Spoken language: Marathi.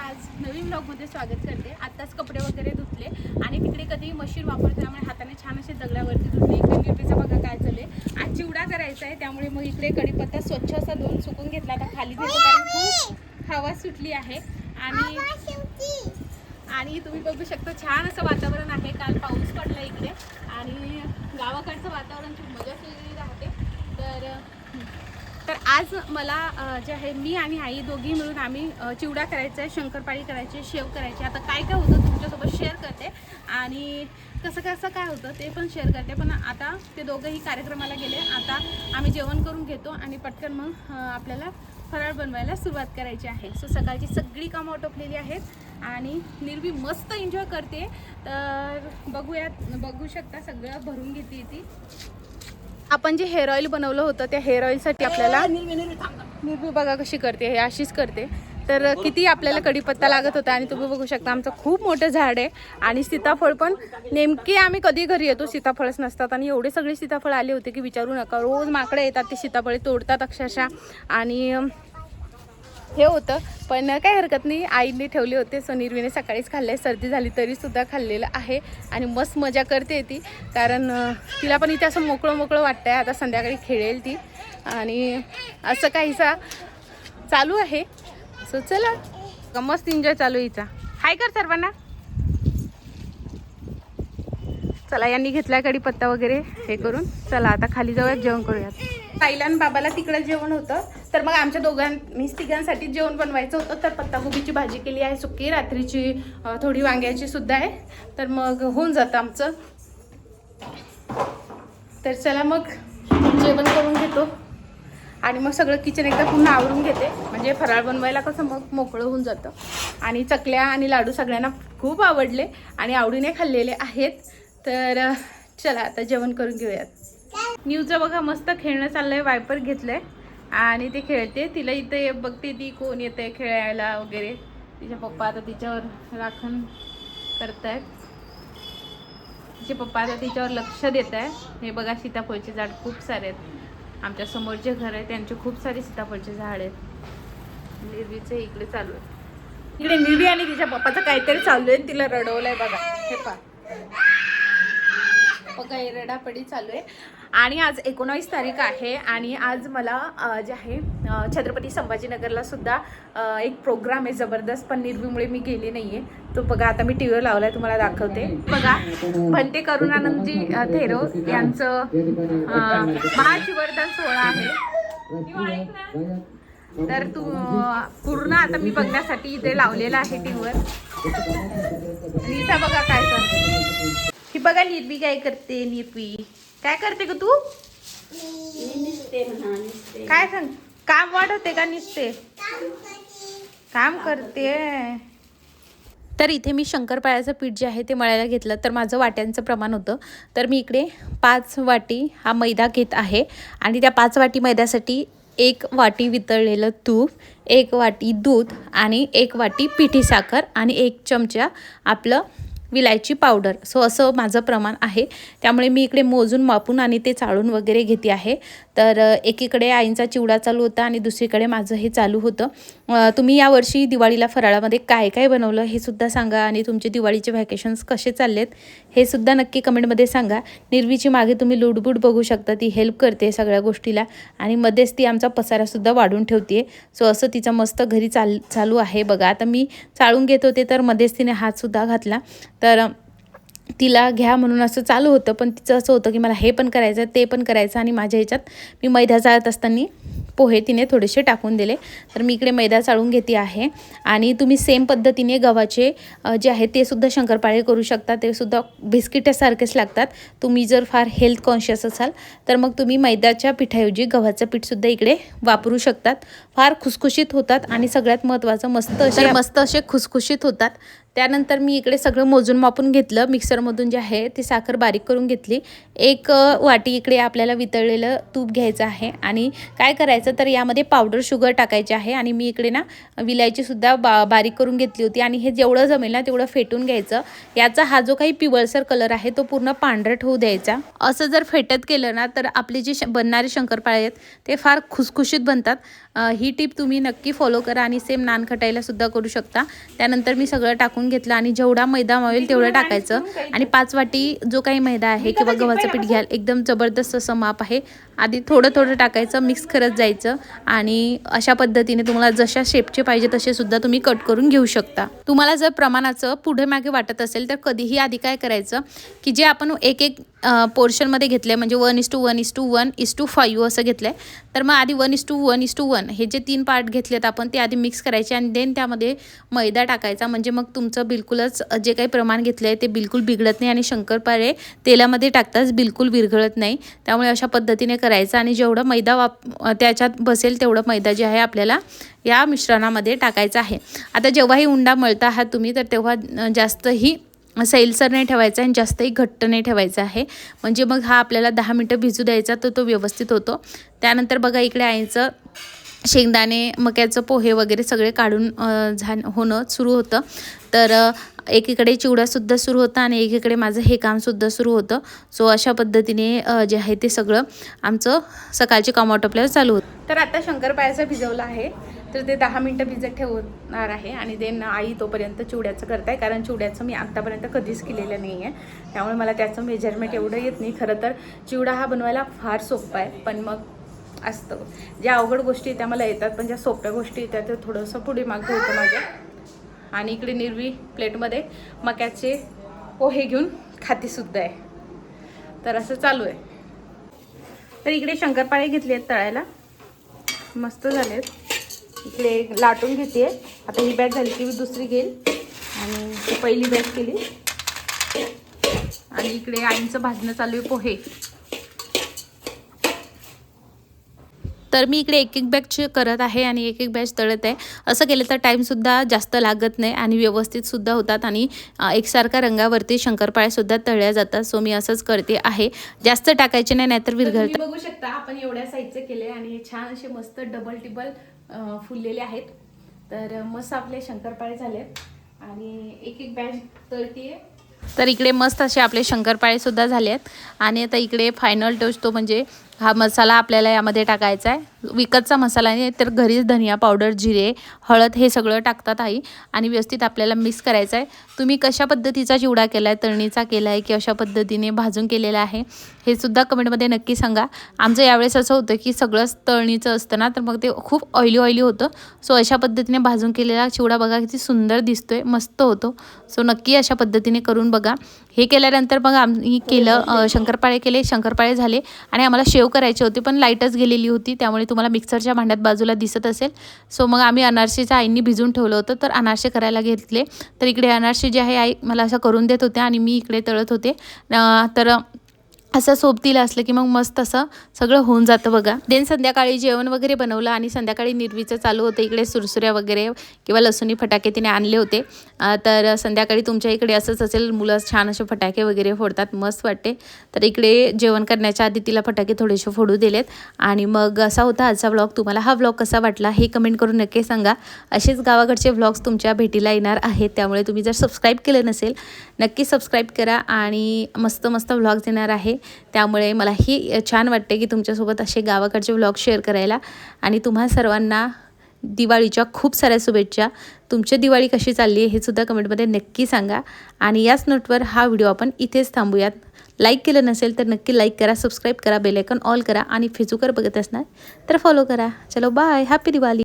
आज नवीन ब्लॉगमध्ये स्वागत करते. आत्ताच कपडे वगैरे धुतले आणि तिकडे कधी मशीन वापरते त्यामुळे हाताने छान असे दगडावरती धुतले. इकडे न्यूट्रीचा बघा काय चालू आहे आज चिवडा करायचा आहे त्यामुळे मग इकडे कढीपत्ता स्वच्छ असा धुवून सुकून घेतला. आता खाली घेतो कारण खूप हवा सुटली आहे. आणि आणि तुम्ही बघू शकता छान असं वातावरण आहे. काल पाऊस पडला इकडे. आणि गावाकडचं वातावरण खूप मजाच वेगळी राहते. तर तर आज मला जे आहे मी आणि आई दोघी मिळून आम्ही चिवडा करायचा आहे शंकरपाळी करायची शेव करायची आता काय काय होतं तुमच्यासोबत शेअर करते. आणि कसं कसं काय होतं ते पण शेअर करते. पण आता ते दोघंही कार्यक्रमाला गेले. आता आम्ही जेवण करून घेतो आणि पटकन मग आपल्याला फराळ बनवायला सुरुवात करायची आहे. सो सकाळची सगळी कामं आटोपलेली आहेत. आणि निर्वी मस्त एन्जॉय करते. तर बघूयात बघू शकता सगळं भरून घेते ती. आपण जे हेअर ऑइल बनवलं होतं त्या हेअर ऑइलसाठी आपल्याला निर्वी बघा कशी करते हे अशीच करते. तर किती आपल्याला कढीपत्ता लागत होता आणि तुम्ही बघू शकता आमचं खूप मोठं झाड आहे आणि सीताफळ पण नेमके आम्ही कधी घरी येतो सीताफळच नसतात. आणि एवढे सगळे सीताफळ आले होते की विचारू नका रोज माकडे येतात ते सीताफळे तोडतात अक्षरशः. आणि हे होतं. पण काही हरकत नाही. आईने ठेवले होते. सो निर्वीने सकाळीच खाल्ले. सर्दी झाली तरीसुद्धा खाल्लेलं आहे. आणि मस्त मजा करते ती. कारण तिला पण इथे असं मोकळं मोकळं वाटतं आहे आता संध्याकाळी खेळेल ती. आणि असं काहीसा चालू आहे. सो चला. मस्त एन्जॉय चालू हिचा. हाय कर सर्वांना. चला यांनी घेतला कढीपत्ता वगैरे हे करून. चला आता खाली जाऊयात जेवण करूयात. ताईला आणि बाबाला तिकडं जेवण होतं. तर मग आमच्या दोघां तिघांसाठी जेवण बनवायचं होतं. तर पत्ताकोबीची भाजी केली आहे सुकी रात्रीची थोडी वांग्याची सुद्धा आहे. तर मग होऊन जातं आमचं. तर चला मग जेवण करून घेतो. आणि मग सगळं किचन एकदा पुन्हा आवरून घेते. म्हणजे फराळ बनवायला कसं मग मोकळं होऊन जातं. आणि चकल्या आणि लाडू सगळ्यांना खूप आवडले आणि आवडीने खाल्लेले आहेत. तर चला आता जेवण करून घेऊयात. न्यूजचं बघा मस्त खेळणं चाललंय वायपर घेतलंय. आणि ते खेळते तिला इथे बघते ती कोण येते खेळायला वगैरे. तिच्या पप्पा आता तिच्यावर राखण करतायत. तिचे पप्पा आता तिच्यावर लक्ष देत आहे हे बघा सीताफळचे झाड खूप सारे आहेत. आमच्यासमोर जे घर आहे त्यांचे खूप सारे सीताफळचे झाड आहेत. निर्वीचं इकडे चालू आहे. इकडे निर्वी आणि तिच्या पप्पाचं काहीतरी चालू आहे तिला रडवलंय बघा. हे पा बघा रडापडी चालू आहे. आणि आज एकोणावीस तारीख आहे आणि आज मला जे आहे छत्रपती संभाजीनगरला सुद्धा एक प्रोग्राम आहे जबरदस्त पण निर्वीमुळे मी गेले नाहीये. तो बघा आता मी टी व्हीवर लावलाय तुम्हाला दाखवते. बघा भंते करुणानंदजी थेरो यांचं महाशिवर्धन सोहळा आहे. तर तू पूर्ण आता मी बघण्यासाठी इथे लावलेला आहे टी व्हीवर इथं बघा काय बघा निर्वी काय करते निर्वी काय करते ग तू? काय सांग? काम वाढवते का निसते? काम करते. तर इथे मी शंकरपाळ्याचं पीठ जे आहे ते मळायला घेतलं. तर माझं वाट्यांचं प्रमाण होतं. तर मी इकडे पाच वाटी हा मैदा घेत आहे. आणि त्या पाच वाटी मैद्यासाठी एक वाटी वितळलेलं तूप एक वाटी दूध आणि एक वाटी पिठी साखर आणि एक चमचा आपलं विलायची पावडर. सो असं माझं प्रमाण आहे. त्यामुळे मी इकडे मोजून मापून आणि ते चाळून वगैरे घेते आहे. तर एकीकडे आईंचा चिवडा चालू होता आणि दुसरीकडे माझं हे चालू होतं. तुम्ही यावर्षी दिवाळीला फराळामध्ये काय काय बनवलं हे सुद्धा सांगा आणि तुमचे दिवाळीचे व्हॅकेशन्स कसे चाललेत हे सुद्धा नक्की कमेंटमध्ये सांगा. निर्वीची मागे तुम्ही लुडबुड बघू शकता ती हेल्प करते सगळ्या गोष्टीला आणि मध्येच ती आमचा पसारासुद्धा वाढून ठेवते सो असं तिचं मस्त घरी चाल चालू आहे. बघा आता मी चाळून घेत होते तर मध्येच तिने हातसुद्धा घातला. तर तिला घ्या म्हणून असं चालू होतं. पण तिचं असं होतं की मला हे पण करायचं ते पण करायचं आणि माझ्या ह्याच्यात मी मैदा चाळत असताना पोहे तिने थोडेसे टाकून दिले. तर मी इकडे मैदा चाळून घेते आहे. आणि तुम्ही सेम पद्धतीने गव्हाचे जे आहे ते सुद्धा शंकरपाळे करू शकता. ते सुद्धा बिस्किटासारखेच लागतात. तुम्ही जर फार हेल्थ कॉन्शियस असाल तर मग तुम्ही मैद्याच्या पिठाऐवजी गव्हाचं पीठसुद्धा इकडे वापरू शकतात. फार खुसखुशीत होतात आणि सगळ्यात महत्त्वाचं मस्त असे मस्त असे खुसखुशीत होतात. त्यानंतर मी इकडे सगळं मोजून मापून घेतलं. मिक्सरमधून जे आहे ती साखर बारीक करून घेतली. एक वाटी इकडे आपल्याला वितळलेलं तूप घ्यायचं आहे. आणि काय करायचं तर यामध्ये पावडर शुगर टाकायची आहे. आणि मी इकडे ना विलायचीसुद्धा बा बारीक करून घेतली होती. आणि हे जेवढं जमेल ना तेवढं फेटून घ्यायचं. याचा हा जो काही पिवळसर कलर आहे तो पूर्ण पांढरट होऊ द्यायचा. असं जर फेटत केलं ना तर आपले जे श बनणारे शंकरपाळे आहेत ते फार खुसखुशीत बनतात. ही टिप तुम्ही नक्की फॉलो करा आणि सेम नान खटायला सुद्धा करू शकता. त्यानंतर मी सगळं टाकून घेतलं आणि जेवढा मैदा मावेल तेवढं टाकायचं. आणि पाच वाटी जो काही मैदा आहे किंवा गव्हाचं पीठ घ्याल एकदम जबरदस्त असं माप आहे. आधी थोडं थोडं टाकायचं मिक्स करत जायचं आणि अशा पद्धतीने तुम्हाला जशा शेपचे पाहिजे तसे सुद्धा तुम्ही कट करून घेऊ शकता. तुम्हाला जर प्रमाणाचं पुढे मागे वाटत असेल तर कधीही आधी काय करायचं की जे आपण एक एक पोर्शनमध्ये घेतलं आहे म्हणजे one is two one is two one is two five असं घेतलं आहे तर मग आधी one is two one is two one हे जे तीन पार्ट घेतलेत आपण ते आधी मिक्स करायचे आणि देन त्यामध्ये मैदा टाकायचा. म्हणजे मग तुमचं बिलकुलच जे काही प्रमाण घेतलं आहे ते बिलकुल बिघडत नाही आणि शंकरपाळे तेलामध्ये टाकताच बिलकुल विरघळत नाही. त्यामुळे अशा पद्धतीने करायचं आणि जेवढं मैदा वाप त्याच्यात बसेल तेवढं मैदा जे आहे आपल्याला या मिश्रणामध्ये टाकायचं आहे. आता जेव्हाही उंडा मळता आहात तुम्ही तर तेव्हा जास्तही सैलसर नाही ठेवायचा आणि जास्तही घट्ट नाही ठेवायचा आहे. म्हणजे मग हा आपल्याला दहा मिनटं भिजू द्यायचा तर तो व्यवस्थित होतो. त्यानंतर बघा इकडे आईचं शेंगदाणे मक्याचं पोहे वगैरे सगळे काढून झा होणं सुरू होतं. तर एकीकडे चिवडासुद्धा सुरू होता आणि एकीकडे माझं हे कामसुद्धा सुरू होतं. सो अशा पद्धतीने जे आहे ते सगळं आमचं सकाळचे काम आटोपल्यावर चालू होतं. तर आता शंकरपाळ्याचं भिजवलं आहे. तर ते दहा मिनटं भिजत ठेवणार आहे आणि देन आई तोपर्यंत चिवड्याचं करताय. कारण चिवड्याचं मी आत्तापर्यंत कधीच केलेलं नाही आहे त्यामुळे मला त्याचं मेजरमेंट एवढं येत नाही. खरं तर चिवडा हा बनवायला फार सोपा आहे. पण मग असतं. ज्या अवघड गोष्टी त्या मला येतात. पण ज्या सोप्या गोष्टी येतात ते थोडंसं पुढे मागं होतं माझ्या. आणि इकडे निर्वी प्लेटमध्ये मक्याचे पोहे घेऊन खातीसुद्धा आहे. तर असं चालू आहे. तर इकडे शंकरपाळे घेतले आहेत तळायला. मस्त झाले आहेत इकडे लाटून घेते. आता ही बॅच झाली की मी दुसरी घेईल. आणि पहिली बॅच केली. आणि इकडे आईंचं भाजणं चालू आहे पोहे. तर मी इकडे एक एक बॅच करत आहे आणि एक एक बॅच तळत आहे. असं केलं तर टाईमसुद्धा जास्त लागत नाही आणि व्यवस्थितसुद्धा होतात आणि एकसारखा रंगावरती शंकरपाळ्यासुद्धा तळल्या जातात. सो मी असंच करते आहे. जास्त टाकायचे नाही नाहीतर विरघळतात बघू शकता आपण एवढ्या साईजचे केले आणि छान असे मस्त डबल टिबल फुललेले आहेत. तर मस्त आपले शंकरपाळे झाले आणि एक एक बॅच तळतीये. तर इकडे मस्त असे आपले शंकरपाळे सुद्धा झाले आहेत आणि आता इकडे फायनल टच तो म्हणजे हा मसाला आपल्याला यामध्ये टाकायचा आहे. विकतचा मसाला नाही तर घरीच धनिया पावडर जिरे हळद हे सगळं टाकतात आई आणि व्यवस्थित आपल्याला मिक्स करायचं आहे. तुम्ही कशा पद्धतीचा चिवडा केला आहे तळणीचा केला आहे की अशा पद्धतीने भाजून केलेला आहे हे सुद्धा कमेंटमध्ये नक्की सांगा. आमचं यावेळेस असं होतं की सगळंच तळणीचं असतं ना तर मग ते खूप ऑइली ऑइली होतं. सो अशा पद्धतीने भाजून केलेला चिवडा बघा किती सुंदर दिसतोय मस्त होतो. सो नक्की अशा पद्धतीने करून बघा. हे केल्यानंतर मग आम्ही केलं शंकरपाळे केले शंकरपाळे झाले आणि आम्हाला शेव करायचे होते पण लाईटच गेलेली होती त्यामुळे तुम्हाला मिक्सरच्या भांड्यात बाजूला दिसत असेल. सो मग आम्ही अनारसेच्या आईंनी भिजून ठेवलं होतं तर अनारसे करायला घेतले. तर इकडे अनारसे जे आहे आई मला असं करून देत होते आणि मी इकडे तळत होते. तर असं सोबतीला असलं की मग मस्त असं सगळं होऊन जातं बघा. देन संध्याकाळी जेवण वगैरे बनवलं आणि संध्याकाळी निर्वीचं चालू होतं. इकडे सुरसुऱ्या वगैरे किंवा लसुणी फटाके तिने आणले होते. तर संध्याकाळी तुमच्या इकडे असंच असेल मुलं छान असे फटाके वगैरे फोडतात मस्त वाटते. तर इकडे जेवण करण्याच्या आधी तिला फटाके थोडेसे फोडू दिलेत. आणि मग असा होता आजचा व्लॉग तुम्हाला हा व्लॉग कसा वाटला हे कमेंट करून नक्की सांगा. असेच गावाकडचे व्लॉग्स तुमच्या भेटीला येणार आहेत. त्यामुळे तुम्ही जर सबस्क्राईब केलं नसेल नक्की सबस्क्राईब करा आणि मस्त मस्त व्लॉग्स येणार आहे. त्यामुळे मलाही छान वाटते की तुमच्यासोबत असे गावाकडचे व्लॉग शेअर करायला. आणि तुम्हा सर्वांना दिवाळीच्या खूप साऱ्या शुभेच्छा. तुमची दिवाळी कशी चालली आहे हे सुद्धा कमेंटमध्ये नक्की सांगा. आणि याच नोटवर हा व्हिडिओ आपण इथेच थांबूयात. लाईक केलं नसेल तर नक्की लाईक करा सबस्क्राईब करा बेलायकन ऑल करा. आणि फेसबुकवर बघत असणार तर फॉलो करा. चलो बाय हॅपी दिवाळी